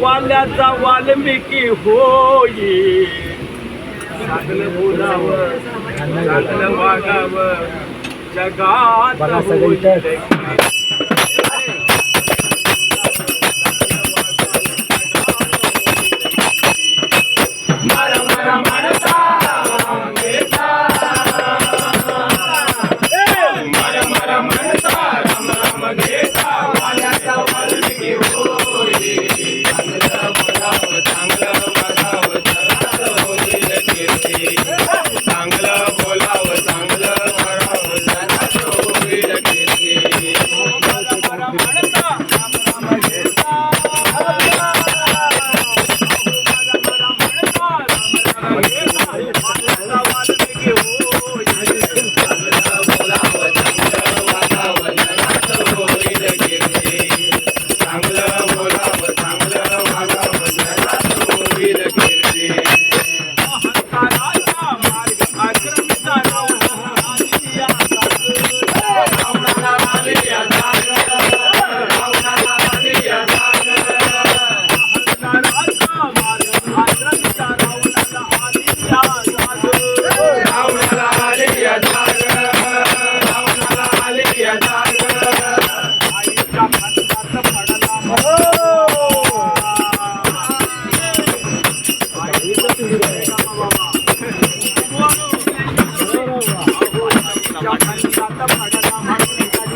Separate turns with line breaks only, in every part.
वाल्याचा वाल्मिकी होई. चांगलं बोलावं चांगलं वागावं जगात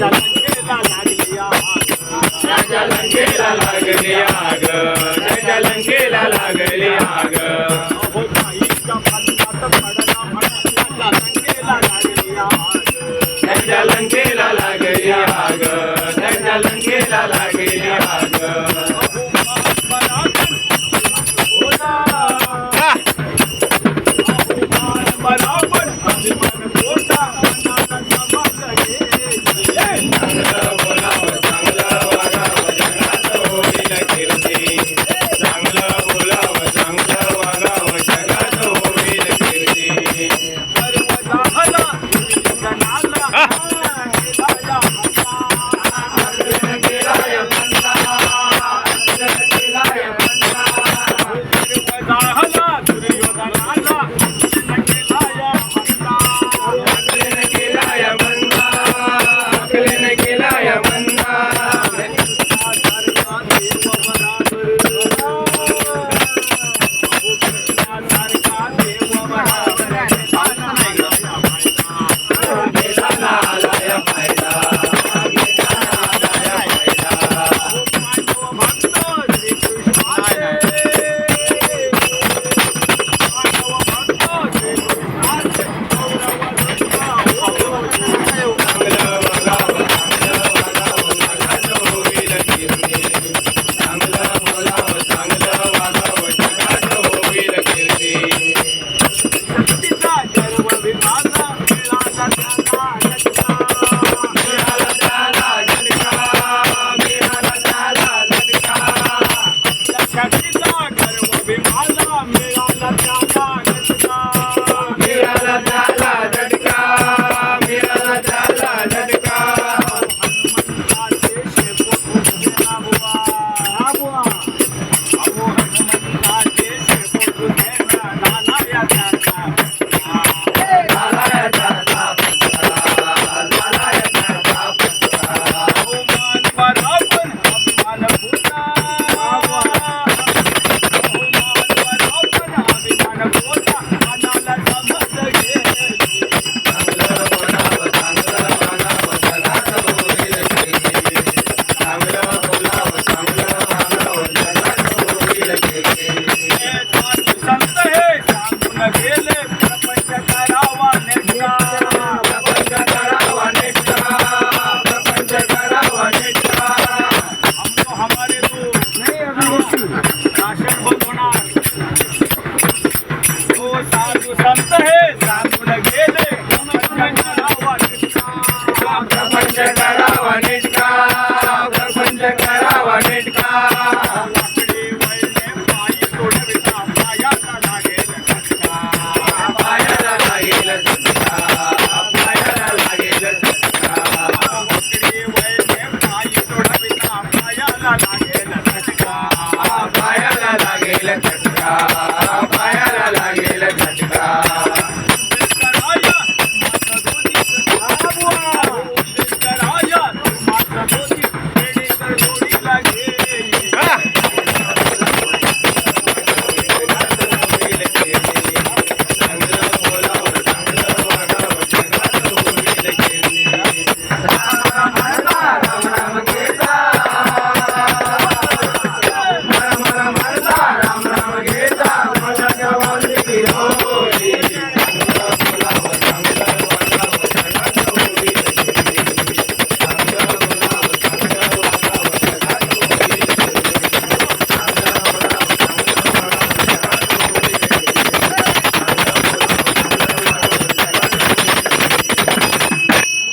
लंकेला लागली आग. लंकेला लागली आग.